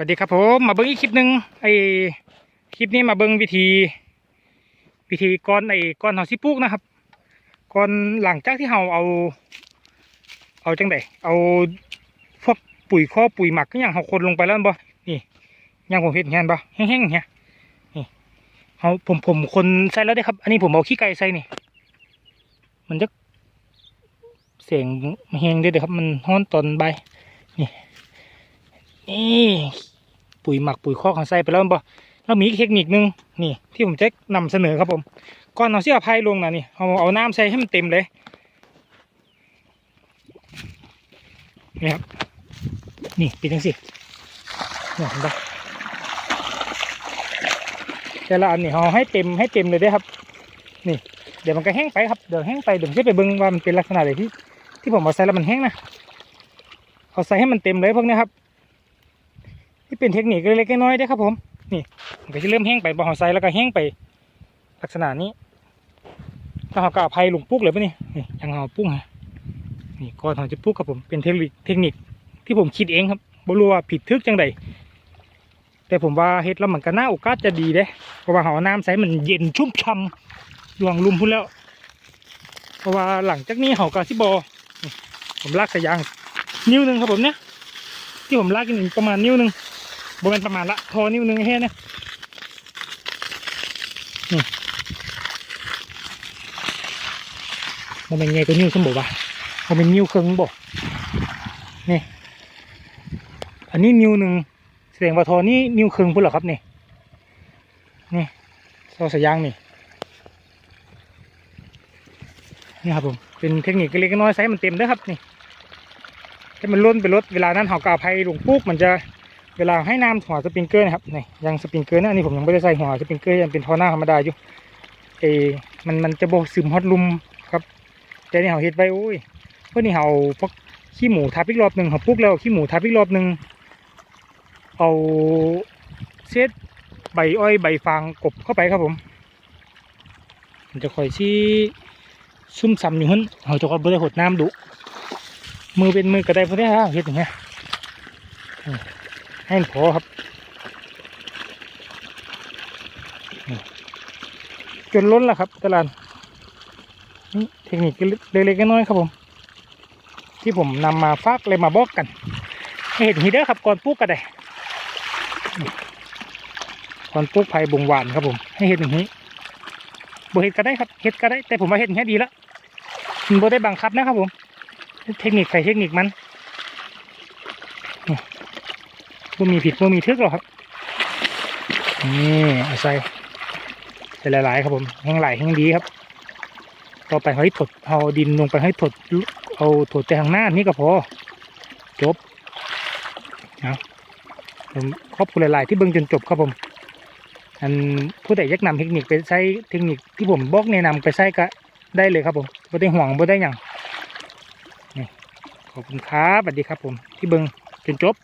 สวัสดีครับผมมาเบิ้งอีกคลิปหนึ่งไอ้คลิปนี้มาเบิ้งวิธี วิธีก้อนไอ้ก้อนเฮาสิปลูกนะครับก้อนหลังจากที่เฮาเอา เอาจังไดเอาพวกปุ๋ยข้อปุ๋ยหมักก็อย่างเฮาคนลงไปแล้วบ่นี่ย่างผมเห็นเห็นบ่แห้งๆเนี่ยนี่เฮาผมผมคนใส่แล้วได้ครับ อันนี้ผมเอาขี้ไก่ใส่นี่ มันจะเสียงแห้งเด้เด้อครับ มันฮ้อนตอนใบนี่ นี่ปุ๋ยหมักปุ๋ยคอกของใส่ไปแล้วแม่นบ่แล้วมีเทคนิคนึงนี่ที่ผมจะนำเสนอครับผมก่อนเอาเสื้อพายลงนะนี่เอาเอาน้ำใส่ให้มันเต็มเลยนี่ครับนี่ป็นจังสิเนี่ยเห็นปะแต่ละอันนี่เอาให้เต็มให้เต็มเลยเด้ครับ นี่ เดี๋ยวมันก็แห้งไปครับเดี๋ยวแห้งไปเดี๋ยวจะไปเบิ่งว่ามันเป็นลักษณะอะไหนที่ ที่ผมเอาใส่แล้วมันแห้งนะเอาใส่ให้มันเต็มเลยพวกนี้ครับ ที่เป็นเทคนิคเล็กๆน้อยๆได้ครับผม นี่มันก็จะเริ่มแห้งไปบ่อหอไซแล้วก็แห้งไปลักษณะนี้ถ้าเรากะภัยหลุงปุ๊กเลยปะนี่นี่ยังเอาปุ๊กฮะนี่ก่อนเราจะปุ๊กครับผมเป็นเทคนิคเทคนิคที่ผมคิดเองครับบ่รู้ว่าผิดทึกจังใดแต่ผมว่าเฮ็ดแล้วมันก็น่าโอกาสจะดีเด้เพราะว่าเขาเอน้ำใสมันเย็นชุ่มช่ำดวงลุมพุ่นแล้ว เพราะว่าหลังจากนี้เขาก็สิบอผมลากสายยางนิ้วหนึ่งครับผมเนี่ยที่ผมลากนี่ประมาณนิ้วหนึ่ง บริเวณประมาณละทอนิ้วหนึ่งแค่เนี้นี่มันเป็นไงตัวนิ้วสมบูรณ์ปะมันเป็นนิ้วครึ่งบ่นี่อันนี้นิ้วหนึ่งแสดงว่าทอนี่นิ้วครึ่งพุ่นหรอครับนี่นี่ทอสายยางนี่นี่ครับผมเป็นเทคนิคเล็กๆน้อยๆใส่มันเต็มเด้อครับนี่ให้มันล้นไปรถเวลานั้นหอกาวไผ่ลวงปุ๊กมันจะ เวลาให้น้ำหัวสปริงเกอร์นะครับนี่ยังสปริงเกอร์นะอันนี้ผมยังไม่ได้ใส่หัวสปริงเกอร์ยังเป็นท่อหน้าธรรมดาอยู่เอมันมันจะโบซึมฮอตลุมครับ แต่นี่เขาเฮ็ดไว้โอ้ยเพราะนี่เขาพวกขี้หมูทับอีกรอบหนึ่งเขาปุ๊กแล้วขี้หมูทับอีกรอบหนึ่งเอาเศษใบอ้อยใบฟางกบเข้าไปครับผมมันจะคอยชี้ซุ่มซ้ำอยู่หันเขาจะคอยบริหดน้ำดุมือเป็นมือกระไดพวกนี้ฮะเห็ดอย่างเงี้ย ให้มันพอครับ จนล้นแล้วครับตลาดนี่เทคนิคเล็กๆน้อยๆครับผม ที่ผมนำมาฝากเลยมาบอกกันให้เห็นฮีเด้อครับก่อนปลูกกระได้ก่อนปลูกไผ่บงหวานครับผม ให้เห็นอย่างนี้บเห็ดก็ได้ครับเห็ดก็ได้แต่ผมว่าเห็ดอย่ดีแล้วมันบ่ได้บังคับนะครับผม เทคนิคใครเทคนิคมัน บ่มีผิดบ่มีทึกหรอกครับ นี่เอาใส่ใส่หลาย ๆ ครับผมแห้งหลายแห้งดีครับ ต่อไปให้ถดเอาดินลงไปให้ถดเอาถดแต่ข้างหน้านี่ก็พอ จบเอาผมขอบคุณหลาย ๆ ที่เบิ่งจนจบครับผมอันผู้ใดอยากนำเทคนิคไปใช้เทคนิคที่ผมบอกแนะนำไปใช้ก็ได้เลยครับผมไม่ได้ห่วงไม่ได้หยังขอบคุณครับสวัสดีครับผมที่เบิงจนจบ